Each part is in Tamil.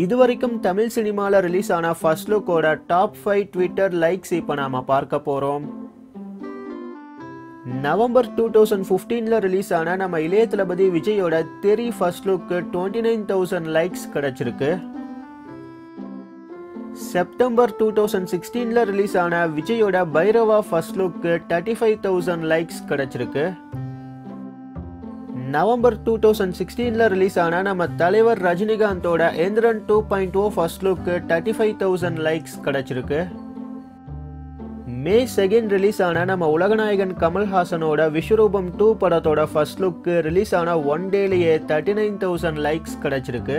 இதுவரைக்கும் தமிழ் சினிமாவில் ரிலீஸ் ஆன ஃபர்ஸ்ட் லுக்கோட டாப் ஃபைவ் ட்விட்டர் லைக்ஸ் இப்போ நாம பார்க்க போகிறோம் நவம்பர் டூ தௌசண்ட் ஃபிஃப்டீனில் ரிலீஸ் ஆன நம்ம இளைய தளபதி விஜயோட Theri first look twenty nine thousand likes கிடச்சிருக்கு. செப்டம்பர் டூ தௌசண்ட் சிக்ஸ்டீனில் ரிலீஸ் ஆன விஜயோட Bairavaa first look thirty five thousand likes கிடச்சிருக்கு. நவம்பர் டூ தௌசண்ட் சிக்ஸ்டீனில் ரிலீஸ் ஆன நம்ம தலைவர் ரஜினிகாந்தோட Enthiran two point O first look thirty five thousand likes கிடச்சிருக்கு. மே செகண்ட் ரிலீஸ் ஆன நம்ம உலகநாயகன் கமல்ஹாசனோட விஸ்வரூபம் டூ படத்தோட ஃபர்ஸ்ட் லுக்கு ரிலீஸ் ஆன ஒன் டேலேயே தேர்ட்டி நைன் தௌசண்ட் லைக்ஸ் கிடச்சிருக்கு.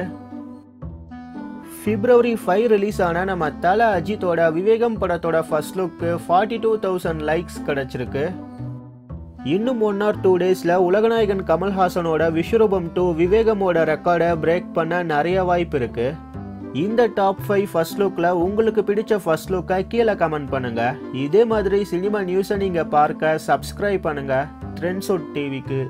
பிப்ரவரி ஃபைவ் ரிலீஸ் ஆன நம்ம தல அஜித்தோட விவேகம் படத்தோட first look forty two thousand likes கிடச்சிருக்கு. இன்னும் ஒன் ஆர் டூ டேஸில் உலகநாயகன் கமல்ஹாசனோட விஸ்வரூபம் டூ விவேகமோட ரெக்கார்டை பிரேக் பண்ண நிறைய வாய்ப்பு இருக்கு. இந்த டாப் ஃபைவ் ஃபர்ஸ்ட் லுக்கில் உங்களுக்கு பிடிச்ச ஃபர்ஸ்ட் லுக்கை கீழே கமெண்ட் பண்ணுங்க. இதே மாதிரி சினிமா நியூஸை நீங்கள் பார்க்க சப்ஸ்கிரைப் பண்ணுங்க. ட்ரெண்ட்ஸோட் டிவிக்கு